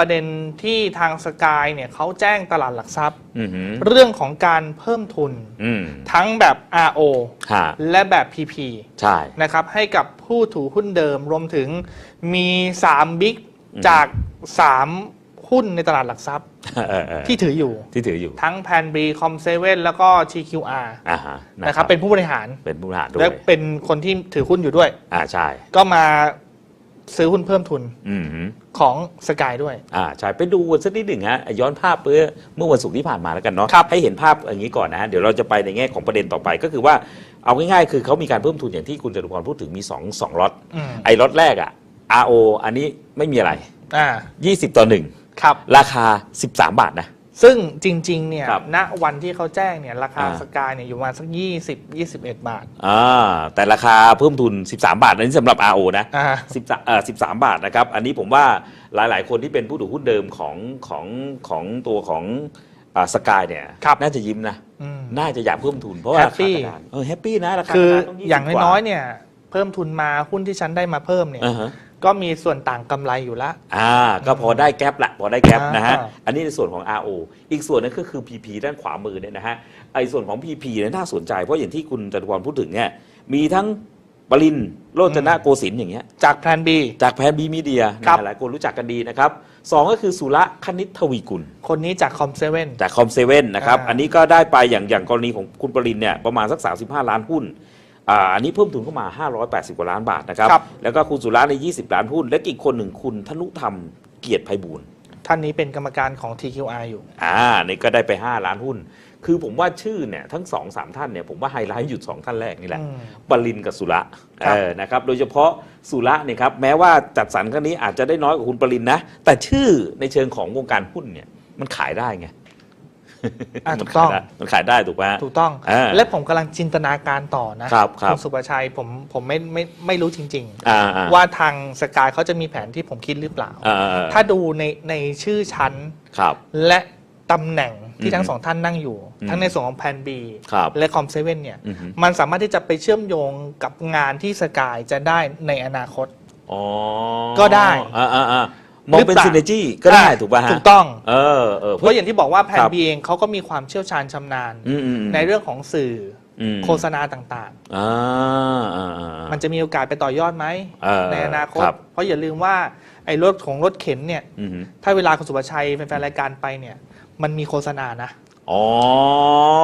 ประเด็นที่ทางสกายเนี่ยเขาแจ้งตลาดหลักทรัพย์ อือหือ เรื่องของการเพิ่มทุน อืม ทั้งแบบ RO ฮะ และแบบ PP ใช่ นะครับให้กับผู้ถือหุ้นเดิมรวมถึงมี 3 บิ๊กอืมจาก 3 หุ้นในตลาดหลักทรัพย์เออเออที่ถืออยู่ ที่ถืออยู่ทั้งแพนบีคอมเซเว่นแล้วก็ TQR อ่าฮะนะครับเป็นผู้บริหารเป็นผู้บริหารด้วและยเป็นคนที่ถือหุ้นอยู่ด้วย อ่าใช่ ก็มา ซื้อหุ้นเพิ่มทุนอืมหือของสกายด้วย อ่าใช่ไปดูสักนิดหนึ่งฮะย้อนภาพเมื่อเมื่อวันศุกร์ที่ผ่านมาแล้วกันเนาะครับให้เห็นภาพอย่างนี้ก่อนนะฮะเดี๋ยวเราจะไปในแง่ของประเด็นต่อไปก็คือว่าเอาง่ายๆ คือเขามีการเพิ่มทุนอย่างที่คุณจตุพรพูดถึงมี2 2ล็อตอืมไอ้ล็อตแรกอะ RO อันนี้ไม่มีอะไรอ่า20 ต่อครับ1ราคา 13 บาทนะ ซึ่งจริงๆ เนี่ย ครับณ วันที่เขาแจ้งเนี่ย ราคาอ่า สกายเนี่ยอยู่ประมาณสัก20 21 บาท อ่าแต่ราคาเพิ่มทุน 13 บาทอันนี้สำหรับ RO นะอ่า13เอ่อ13บาทนะครับ อันนี้ผมว่าหลาย ๆ คนที่เป็นผู้ถือหุ้นเดิมของของของตัวของสกายเนี่ยครับ น่าจะยิ้มนะ อืม น่าจะอยากเพิ่มทุนเพราะว่าราคา Happy กระดานเออแฮปปี้นะราคาคือกระดานต้20อย่างกว่าน้อยๆ เนี่ย เพิ่มทุนมาหุ้นที่ฉันได้มาเพิ่มเนี่ยอ่าฮะ ก็มีส่วนต่างกำไรอยู่ละ อ่าก็พอได้แก๊ปละพอได้แก๊ปอ่านนะฮะ อ่า อันนี้ในส่วนของ RO อีกส่วนนึงก็คือ PP ด้านขวามือเนี่ยนะฮะไอ้ส่วนของ PP เนี่ยน่าสนใจ เพราะอย่างที่คุณจตุพรพูดถึงเนี่ยมีทั้งปรินทร์โรจนะโกสินทร์อย่างเงี้ยจากแพลน B จากแพนบีมีเดียครับหลายคนรู้จักกันดีนะครับสองก็คือสุระคณิตทวีกุล คนนี้จากคอมเซเว่น จากคอมเซเว่นนะครับ อ่าอันนี้ก็ได้ไปอย่างอย่างกรณีของคุณปรินเนี่ยประมาณสัก 35 ล้านหุ้น อ่าอันนี้เพิ่มทุนเข้ามา 580 กว่าล้านบาทนะครับ ครับ แล้วก็คุณสุระใน 20 ล้านหุ้น และอีกคนหนึ่งคุณธนุธรรมเกียรติไพบูลย์ท่านนี้เป็นกรรมการของ TQR อยู่ อ่านี่ก็ได้ไป 5 ล้านหุ้น คือผมว่าชื่อเนี่ยทั้ง2อสามท่านเนี่ยผมว่าไฮไลท์อยู่สองท่านแรกนี่แหละ อืมปรินกับสุระครับ เออนะครับ โดยเฉพาะสุระเนี่ยครับแม้ว่าจัดสรรครั้งนี้อาจจะได้น้อยกว่าคุณปรินนะ แต่ชื่อในเชิงของวงการหุ้นเนี่ยมันขายได้ไง อะมันถูกต้องขายได้มันขายได้ถูกไหมฮะถูกต้องอ่าและผมกำลังจินตนาการต่อนะครับครับณสุประชัยผมผมไม่ไม่ไม่รู้จริง อ่าอ่าๆ ว่าทางสกายเขาจะมีแผนที่ผมคิดหรือเปล่า อ่าอ่าถ้าดูในในชื่อชั้น ครับ และตำแหน่งที่อืมทั้งสองท่านนั่งอยู่อืมทั้งในส่วนของแพนบีครับและคอมเซเว่นเนี่ย อือฮึ มันสามารถที่จะไปเชื่อมโยงกับงานที่สกายจะได้ในอนาคต อ๋อก็ได้ อ่าอ่าอ่า มองเป็นหรือเปล่าซินเนจีก็ได้อะถูกป่ะฮะถูกต้อง เออเออ เพราะอย่างที่บอกว่าแพนครับ บีเองเขาก็มีความเชี่ยวชาญชำนาญ อืมอืมอืมในเรื่องของสื่ออืมโฆษณาต่างอ่าอ่าอ่า ๆ มันจะมีโอกาสไปต่อยอดไหมเออในอนาคต ครับ เพราะอย่าลืมว่าไอ้รถของรถเข็นเนี่ย อืมฮึถ้าเวลาคุณสุภชัยแฟนๆรายการไปเนี่ย มันมีโฆษณานะ อ๋อ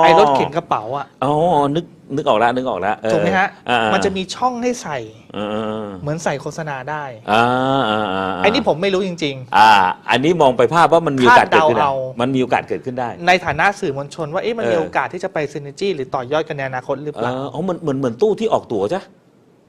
ไอ้รถเข็นกระเป๋าอะอ๋อนึกนึกออกแล้วนึกออกแล้วเออถูกไหมฮะ อ่าอ่ามันจะมีช่องให้ใส่เออเออเออเหมือนใส่โฆษณาได้ อ่าอ่าอ่าไอ้นี่ผมไม่รู้จริง อ่า อันนี้มองไปภาพว่ามันมีโอกาสเกิดขึ้นคาดได้เดาเอามันมีโอกาสเกิดขึ้นได้ ๆ ในฐานะสื่อมวลชนว่าเอ๊ะมันมีเออ โอกาสที่จะไปซินเนจีหรือต่อยอดกันในอนาคตหรือเอเปล่า ออ๋อเหมือนเหมือนเหมือนตู้ที่ออกตั๋วจ้ะ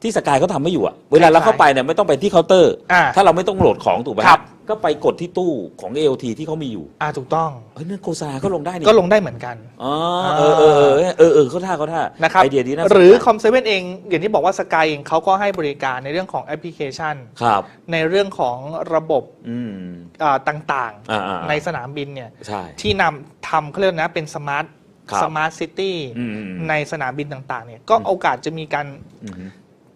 ที่สกายเขาทำไม่อยู่อะเวลาเราเข้าไปเนี่ยไม่ต้องไปที่เคาน์เตอร์ อ่าถ้าเราไม่ต้องโหลดของถูกไหมครับ ก็ไปกดที่ตู้ของ AOT ที่เขามีอยู่อ่าถูกต้อง เฮ้ยนั่นโฆษณาก็ลงได้นี่ก็ลงได้เหมือนกัน อ๋อเออเออเออเออเออเขาท่าเขาท่านะครับไอเดียดีนะหรือคอมเซเว่นเองอย่างที่บอกว่าสกายเองเขาก็ให้บริการในเรื่องของแอปพลิเคชัน ครับ ในเรื่องของระบบอืม อ่าต่างอ่าอ่าๆในสนามบินเนี่ย ใช่ ที่นำทำเขาเรียกนะเป็นสมาร์ทครับสมาร์ทซิตี้อืมอืมในสนามบินต่างๆเนี่ยก็โอกาสจะมีการอืม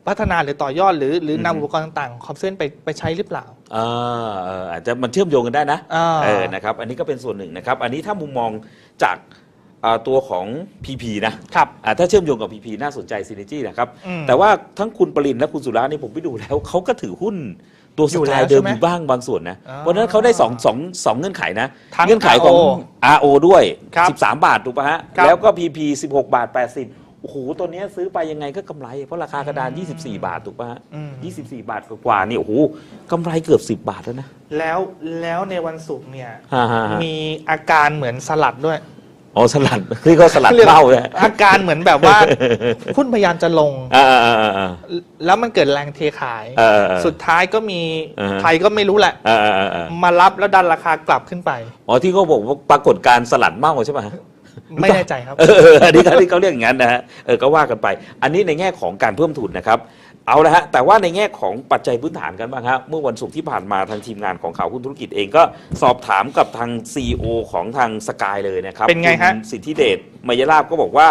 พัฒนาหรือต่อยอดหรือหรืออืมนำอุปกรณ์ต่างๆของคอมเซเว่นไปไปใช้หรือเปล่า อ่าเอออาจจะมันเชื่อมโยงกันได้นะอ่า เออนะครับ อันนี้ก็เป็นส่วนหนึ่งนะครับ อันนี้ถ้ามุมมองจากอ่าตัวของ PP นะครับอ่าถ้าเชื่อมโยงกับ PP น่าสนใจซีเนจีนะครับ อืมแต่ว่าทั้งคุณปรินและคุณสุรานี่ผมไปดูแล้วเขาก็ถือหุ้นตัวสอยู่กาแล้ยวเดิมใช่ไหมอยู่บ้างบางส่วนนะอ๋อวันนั้นเขาได้สองสองสองเงื่อนไขนะ ทั้งเงื่อนไขของ RO ด้วย ครับ13 บาทถูกป่ะฮะ ครับ แล้วก็ PP 16 บาท 80 โอ้โหตัวเนี้ยซื้อไปยังไงก็กำไร เพราะราคากระดาน 24 บาทถูกป่ะฮะอืม 24 บาทกว่าๆนี่โอ้โหกำไรเกือบ 10 บาทแล้วนะแล้วแล้วในวันศุกร์เนี่ย ฮ่าฮ่าฮ่ามีอาการเหมือนสลัดด้วยอ๋อสลัดคือก็สลัดเหล้าเลย อาการเหมือนแบบว่า หุ้นพยายามจะลง อ่าอ่าอ่าอ่า แล้วมันเกิดแรงเทขาย เออเออเออสุดท้ายก็มีอ่าฮะใครก็ไม่รู้แหละอ่าอ่าอ่าอ่ามารับแล้วดันราคากลับขึ้นไป อ๋อที่เขาบอกว่าปรากฏการณ์สลัดเมาใช่ไหม ไม่แน่ใจครับเออเอออันนี้เขาเขาเรียกอย่างนั้นนะฮะเออก็ว่ากันไป อันนี้ในแง่ของการเพิ่มทุนนะครับ เอาละฮะแต่ว่าในแง่ของปัจจัยพื้นฐานกันบ้างครับเมื่อวันศุกร์ที่ผ่านมาทางทีมงานของข่าวหุ้นธุรกิจเองก็สอบถามกับทาง CEO ของทางสกายเลยนะครับเป็นไงฮะ คุณสิทธิเดชมยราบก็บอกว่า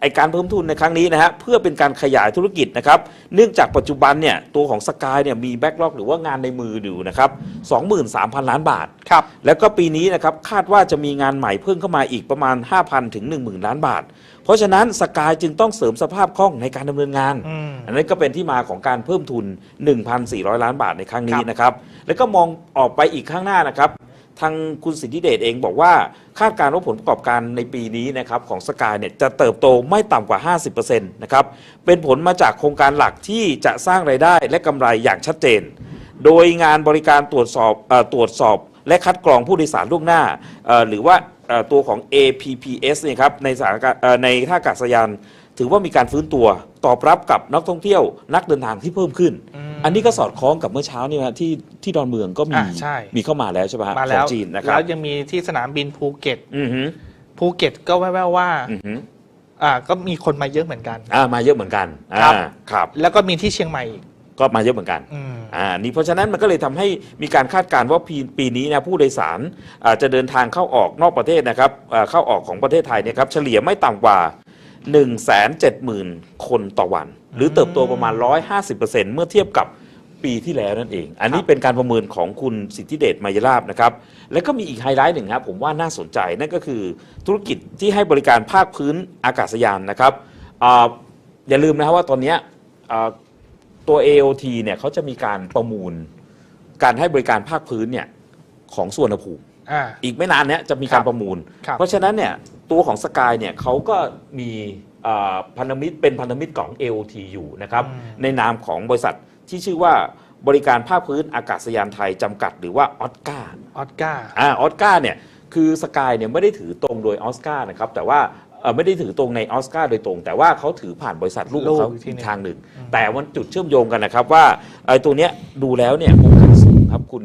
ไอการเพิ่มทุนในครั้งนี้นะฮะเพื่อเป็นการขยายธุรกิจนะครับเนื่องจากปัจจุบันเนี่ยตัวของสกายเนี่ยมีแบ็ก l ็อกหรือว่างานในมืออยู่นะครับ23,000 ล้านบาท ครับ แล้วก็ปีนี้นะครับคาดว่าจะมีงานใหม่เพิ่มเข้ามาอีกประมาณ 5,000ถึง10,000 ล้านบาท เพราะฉะนั้นสกายจึงต้องเสริมสภาพคล่องในการดำเนินงาน อืม อันนั้นก็เป็นที่มาของการเพิ่มทุน 1,400 ล้านบาทในครั้งนี้ครับนะครับ แล้วก็มองออกไปอีกข้างหน้านะครับ ทางคุณสิทธิเดชเองบอกว่าคาดการณ์ว่าผลประกอบการในปีนี้นะครับของสกายเนี่ยจะเติบโตไม่ต่ำกว่า 50%นะครับเป็นผลมาจากโครงการหลักที่จะสร้างไรายได้และกำไรอย่างชัดเจน โดยงานบริการตรวจสอบอตรวจสอบ และคัดกรองผู้โดยสารล่วงหน้า หรือว่าตัวของ APPS เนี่ยครับในสถานกาในท่าอากาศยาน ถือว่ามีการฟื้นตัวตอบรับกับนักท่องเที่ยวนักเดินทางที่เพิ่มขึ้น อืมอันนี้ก็สอดคล้องกับเมื่อเช้านี่นะที่ที่ดอนเมืองก็มีอะใช่ มีเข้ามาแล้วใช่ไหมฮะมาขแล้องวจีนนะคแล้รับวยังมีที่สนามบินภูเก็ต อือฮึภูเก็ตก็แว่วๆว่าอือฮึอ่าก็มีคนมาเยอะเหมือนกัน อ่ามาเยอะเหมือนกันครับอ่าครับ แล้วก็มีที่เชียงใหม่อีกก็มาเยอะเหมือนกัน อืม อ่านี่เพราะฉะนั้นมันก็เลยทำให้มีการคาดการณ์ว่าปีปีนี้นะผู้โดยสารอ่าจะเดินทางเข้าออกนอกประเทศนะครับอ่าเข้าออกของประเทศไทยเนี่ยครับเฉลี่ยไม่ต่ำกว่า 1 7 0 0 0 0 คนต่อวัน หรือเติบโตประมาณ 150%เมื่อเทียบกับปีที่แล้วนั่นเอง อันนี้ครับเป็นการประเมินของคุณสิทธิเดชมายลาบนะครับ แล้วก็มีอีกไฮไลท์หนึ่งครับผมว่าน่าสนใจนั่นก็คือธุรกิจที่ให้บริการภาคพื้นอากาศยานนะครับอ่าอย่าลืมนะครับว่าตอนเนี้ยอ่าตัว AOT เนี่ยเขาจะมีการประมูล การให้บริการภาคพื้นเนี่ยของส่วนภูมิ อ่า อีกไม่นานเนี้ยจะมีการประมูล ครับเพราะฉะนั้นเนี่ยตัวของสกายเนี่ยเขาก็มีอ่าพันธมิตรเป็นพันธมิตรของ AOT อยู่นะครับอืม ในนามของบริษัทที่ชื่อว่าบริการภาคพื้นอากาศยานไทยจำกัดหรือว่าออสการ์ ออสการ์ อ่าออสการ์เนี่ยคือสกายเนี่ยไม่ได้ถือตรงโดยออสการ์นะครับแต่ว่าเอ่อไม่ได้ถือตรงในออสการ์โดยตรง แต่ว่าเขาถือผ่านบริษัทลูกของเขาลูกอีกทีอีหนึ่กงทางหนึ่ง แต่วันจุดเชื่อมโยงกันนะครับว่าไอ้ตัวเนี้ยดูแล้วเนี่ยโอกาสสูงครับคุณ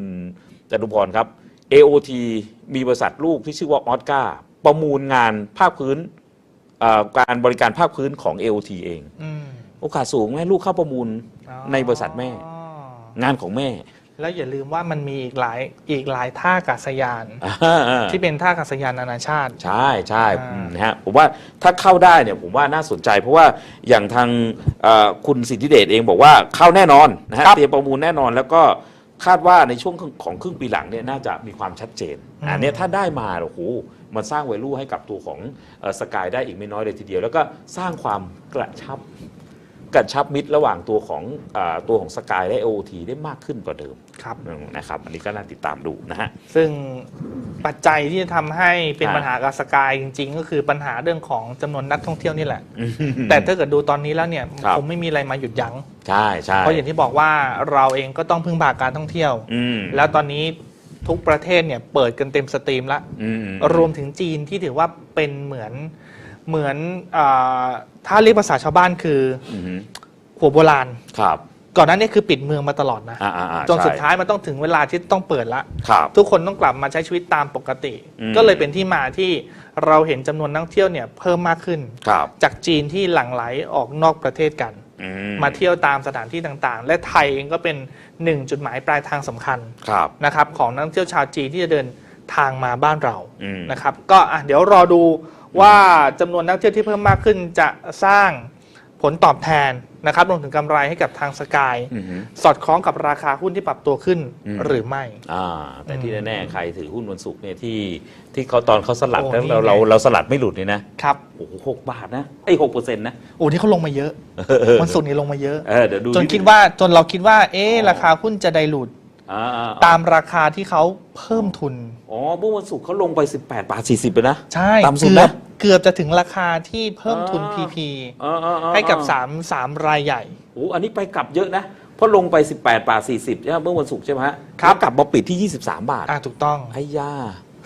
จตุพรครับ AOT มีบริษัทลูกที่ชื่อว่าออสการ์ประมูลงานภาคพื้นเอ่อการบริการภาคพื้นของ AOT เอง อืมโอกาสสูงให้ลูกเข้าประมูล อ๋อในบริษัทแม่ งานของแม่แล้วอย่าลืมว่ามันมีอีกหลายอีกหลายท่าอากาศยาน อ่าที่เป็นท่าอากาศยานนานาชาติ ใช่ใช่อ่า อืมนะฮะผมว่าถ้าเข้าได้เนี่ยผมว่าน่าสนใจ เพราะว่าอย่างทางเอ่อคุณสิทธิเดชเองบอกว่าเข้าแน่นอนนะฮะครับเตรียมประมูลแน่นอนแล้วก็ คาดว่าในช่วงของครึ่งปีหลังเนี่ยน่าจะมีความชัดเจนอันเนี้ยถ้าได้มาโอ้โหมันสร้างไวลูให้กับตัวของสกายได้อีกไม่น้อยเลยทีเดียว แล้วก็สร้างความกระชับ กระชับมิตรระหว่างตัวของเออตัวของสกายและโอทีได้มากขึ้นกว่าเดิมครับอืมนะครับ อันนี้ก็น่าติดตามดูนะฮะ ซึ่งปัจจัยที่จะทำให้เป็นอ่าปัญหากับสกายจริง ๆ ก็คือปัญหาเรื่องของจำนวนนักท่องเที่ยวนี่แหละ แต่ถ้าเกิดดูตอนนี้แล้วเนี่ยครับคงไม่มีอะไรมาหยุดยั้งใช่ใช่เพราะอย่างที่บอกว่าเราเองก็ต้องพึ่งพาการท่องเที่ยวอืมแล้วตอนนี้ทุกประเทศเนี่ยเปิดกันเต็มสตรีมแล้วอืมรวมถึงจีนที่ถือว่าเป็นเหมือน เหมือนอาถ้าเรียกภาษาชาวบ้านคืออืมหัวโบราณ ครับก่อนหน้านี้คือปิดเมืองมาตลอดนะ อ่าอ่าอ่าจนสุดใช่ท้ายมันต้องถึงเวลาที่ต้องเปิดละ ครับ ทุกคนต้องกลับมาใช้ชีวิตตามปกติ อืม ก็เลยเป็นที่มาที่เราเห็นจำนวนนักท่องเที่ยวเนี่ยเพิ่มมากขึ้น ครับจากจีนที่หลั่งไหลออกนอกประเทศกัน อืมาเที่ยวตามสถานที่ต่างๆ และไทยเองก็เป็นหนึ่งจุดหมายปลายทางสำคัญครับ นะครับของนักท่องเที่ยวชาวจีนที่จะเดินทางมาบ้านเราอืม นะครับ ก็อะเดี๋ยวรอดู ว่าจำนวนนักท่องเที่ยวที่เพิ่มมากขึ้นจะสร้างผลตอบแทนนะครับรวมถึงกำไรให้กับทางสกายอืมสอดคล้องกับราคาหุ้นที่ปรับตัวขึ้นอืมหรือไม่อ่าแต่ที่อืมแน่ๆใครถือหุ้นวันศุกร์เนี่ยที่ที่เขาตอนเขาสลัดโอ้แล้วนี่เราเราไงเราสลัดไม่หลุดเลยนะครับโอ้โหหกบาทนะไอ้หกเปอร์เซ็นต์นะโอ้ที่เขาลงมาเยอะเออเออวันศุกร์นี้ลงมาเยอะเออเดี๋ยวดูจนคิดว่าจนเราคิดว่า เอ๊ะอ๋อราคาหุ้นจะไดรูด อ่าอ่าตามราคาที่เขาเพิ่มทุน อ๋อเมื่อวันศุกร์เขาลงไป 18 บาท 40 ไปนะใช่ต่ำสุดเกือนะ บเกือบจะถึงราคาที่เพิ่มทุน อ่า PP อ่าอ่าอ่าให้กับ3 3รายใหญ่ โอ้อันนี้ไปกลับเยอะนะ เพราะลงไป 18 บาท 40ใช่ไหมเมื่อวันศุกร์ใช่ไหมฮะครับ แล้วกลับมาปิดที่ 23 บาทอ่าถูกต้อง ไอ้ย่า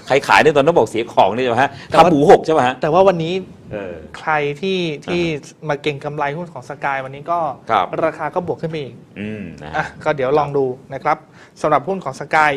ใครขายในยตอนนั้นบอกเสียของนี่ใช่ไหมฮะแต่ว่า ทำหมูหกใช่ไหมฮะแต่ว่าวันนี้เออ ใครที่ที่มาเก่งกำไรหุ้นของสกายวันนี้ก็ครับ ราคาก็บวกขึ้นไปอีก อืมนะฮะ อะก็เดี๋ยวลองดูนะครับสำหรับหุ้นของสกาย